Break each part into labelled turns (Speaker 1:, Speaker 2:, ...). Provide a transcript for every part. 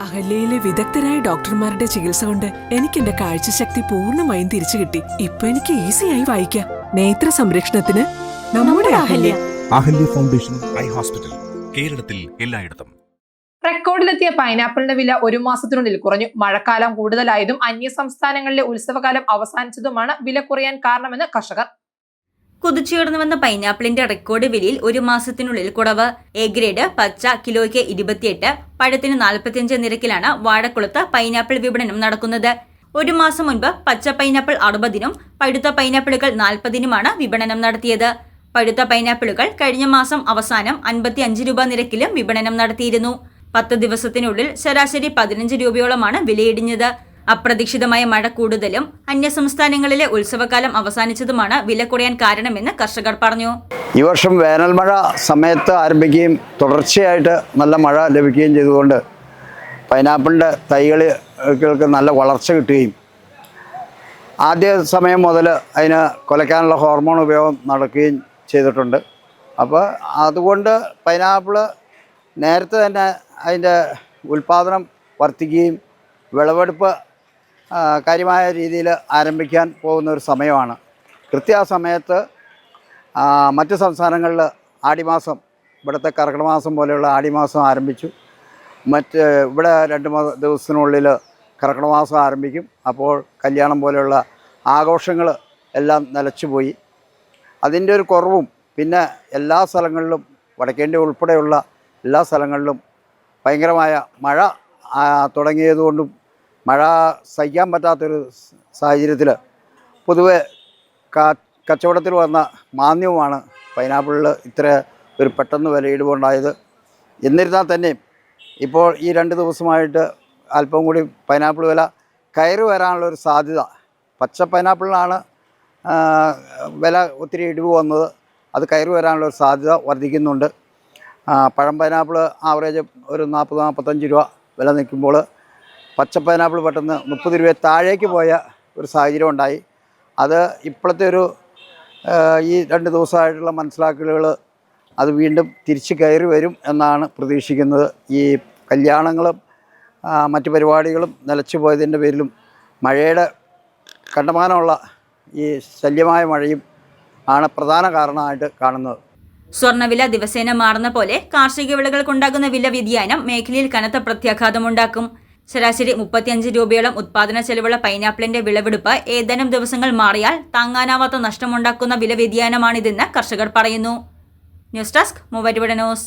Speaker 1: അഹല്യയിലെ വിദഗ്ധരായ ഡോക്ടർമാരുടെ ചികിത്സ കൊണ്ട് എനിക്ക് എന്റെ കാഴ്ചശക്തി പൂർണമായും തിരിച്ചു കിട്ടി. ഇപ്പൊ എനിക്ക് ഈസിയായി വായിക്കാം. നേത്ര സംരക്ഷണത്തിന് നമ്മുടെ Ahalya.
Speaker 2: Ahalya. Foundation eye hospital കേരളത്തിൽ എല്ലായിടത്തും.
Speaker 3: റെക്കോർഡിലെത്തിയ പൈനാപ്പിളിന്റെ വില ഒരു മാസത്തിനുള്ളിൽ കുറഞ്ഞു. മഴക്കാലം കൂടുതലായതും അന്യ സംസ്ഥാനങ്ങളിലെ ഉത്സവകാലം അവസാനിച്ചതുമാണ് വില കുറയാൻ കാരണമെന്ന് കർഷകർ.
Speaker 4: കുതിച്ചുയർന്നു വന്ന പൈനാപ്പിളിന്റെ റെക്കോർഡ് വിലയിൽ ഒരു മാസത്തിനുള്ളിൽ കുറവ്. എ ഗ്രേഡ് പച്ച കിലോയ്ക്ക് ഇരുപത്തിയെട്ട് പഴത്തിന് നാൽപ്പത്തിയഞ്ച് നിരക്കിലാണ് വാഴക്കുളത്ത് പൈനാപ്പിൾ വിപണനം നടക്കുന്നത്. ഒരു മാസം മുൻപ് പച്ച പൈനാപ്പിൾ അറുപതിനും പഴുത്ത പൈനാപ്പിളുകൾ നാൽപ്പതിനുമാണ് വിപണനം നടത്തിയത്. പഴുത്ത പൈനാപ്പിളുകൾ കഴിഞ്ഞ മാസം അവസാനം അൻപത്തി അഞ്ച് രൂപ നിരക്കിലും വിപണനം നടത്തിയിരുന്നു. പത്ത് ദിവസത്തിനുള്ളിൽ ശരാശരി പതിനഞ്ച് രൂപയോളമാണ് വിലയിടിഞ്ഞത്. അപ്രതീക്ഷിതമായ മഴ കൂടുതലും അന്യസംസ്ഥാനങ്ങളിലെ ഉത്സവകാലം അവസാനിച്ചതുമാണ് വില കുറയാൻ കാരണമെന്ന് കർഷകർ പറഞ്ഞു.
Speaker 5: ഈ വർഷം വേനൽ മഴ സമയത്ത് ആരംഭിക്കുകയും തുടർച്ചയായിട്ട് നല്ല മഴ ലഭിക്കുകയും ചെയ്തുകൊണ്ട് പൈനാപ്പിളിന്റെ തൈകൾക്ക് നല്ല വളർച്ച കിട്ടുകയും ആദ്യ സമയം മുതൽ അതിന് കൊലയ്ക്കാനുള്ള ഹോർമോൺ ഉപയോഗം നടക്കുകയും ചെയ്തിട്ടുണ്ട്. അപ്പോൾ അതുകൊണ്ട് പൈനാപ്പിൾ നേരത്തെ തന്നെ അതിന്റെ ഉൽപ്പാദനം വർദ്ധിക്കുകയും വിളവെടുപ്പ് കാര്യമായ രീതിയിൽ ആരംഭിക്കാൻ പോകുന്ന ഒരു സമയമാണ്. കൃത്യ സമയത്ത് മറ്റ് സംസ്ഥാനങ്ങളിൽ ആടിമാസം ഇവിടുത്തെ കർക്കിടമാസം പോലെയുള്ള ആടിമാസം ആരംഭിച്ചു. മറ്റ് ഇവിടെ രണ്ട് ദിവസത്തിനുള്ളിൽ കർക്കിടമാസം ആരംഭിക്കും. അപ്പോൾ കല്യാണം പോലെയുള്ള ആഘോഷങ്ങൾ എല്ലാം നിലച്ചുപോയി. അതിന്റെ ഒരു കുറവും പിന്നെ എല്ലാ സ്ഥലങ്ങളിലും വടക്കേന്റെ ഉൾപ്പെടെയുള്ള എല്ലാ സ്ഥലങ്ങളിലും ഭയങ്കരമായ മഴ തുടങ്ങിയതുകൊണ്ടും മഴ സഹിക്കാൻ പറ്റാത്തൊരു സാഹചര്യത്തിൽ പൊതുവെ കച്ചവടത്തിൽ വന്ന മാന്യവുമാണ് പൈനാപ്പിളിൽ ഇത്ര ഒരു പെട്ടെന്ന് വിലയിടുമുണ്ടായത് എന്നിരുന്നാൽ തന്നെയും ഇപ്പോൾ ഈ രണ്ട് ദിവസമായിട്ട് അല്പം കൂടി പൈനാപ്പിൾ വില കയറി വരാനുള്ള ഒരു സാധ്യത. പച്ച പൈനാപ്പിളിനാണ് വില ഒത്തിരി ഇടിവ് വന്നത്. അത് കയറി വരാനുള്ള ഒരു സാധ്യത വർദ്ധിക്കുന്നുണ്ട്. പഴം പൈനാപ്പിൾ ആവറേജ് ഒരു നാൽപ്പത് നാൽപ്പത്തഞ്ച് രൂപ വില നിൽക്കുമ്പോൾ പച്ച പൈനാപ്പിൾ പെട്ടെന്ന് മുപ്പത് രൂപ താഴേക്ക് പോയ ഒരു സാഹചര്യം ഉണ്ടായി. അത് ഇപ്പോഴത്തെ ഒരു ഈ രണ്ട് ദിവസമായിട്ടുള്ള മനസ്സിലാക്കലുകൾ അത് വീണ്ടും തിരിച്ച് കയറി വരും എന്നാണ് പ്രതീക്ഷിക്കുന്നത്. ഈ കല്യാണങ്ങളും മറ്റു പരിപാടികളും നിലച്ചു പോയതിന്റെ പേരിലും മഴയുടെ കണ്ടമാനമുള്ള ഈ ശല്യമായ മഴയും ആണ് പ്രധാന കാരണമായിട്ട് കാണുന്നത്.
Speaker 4: സ്വർണവില ദിവസേന മാറുന്ന പോലെ കാർഷിക വിളകൾക്കുണ്ടാകുന്ന വില വ്യതിയാനം മേഖലയിൽ കനത്ത പ്രത്യാഘാതമുണ്ടാക്കും. ശരാശരി മുപ്പത്തിയഞ്ച് രൂപയോളം ഉത്പാദന ചെലവുള്ള പൈനാപ്പിളിന്റെ വിളവെടുപ്പ് ഏതാനും ദിവസങ്ങൾ മാറിയാൽ താങ്ങാനാവാത്ത നഷ്ടമുണ്ടാക്കുന്ന വില വ്യതിയാനമാണിതെന്ന് കർഷകർ പറയുന്നു. News desk മൂവരുവിട news.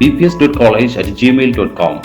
Speaker 6: bps.college at gmail.com.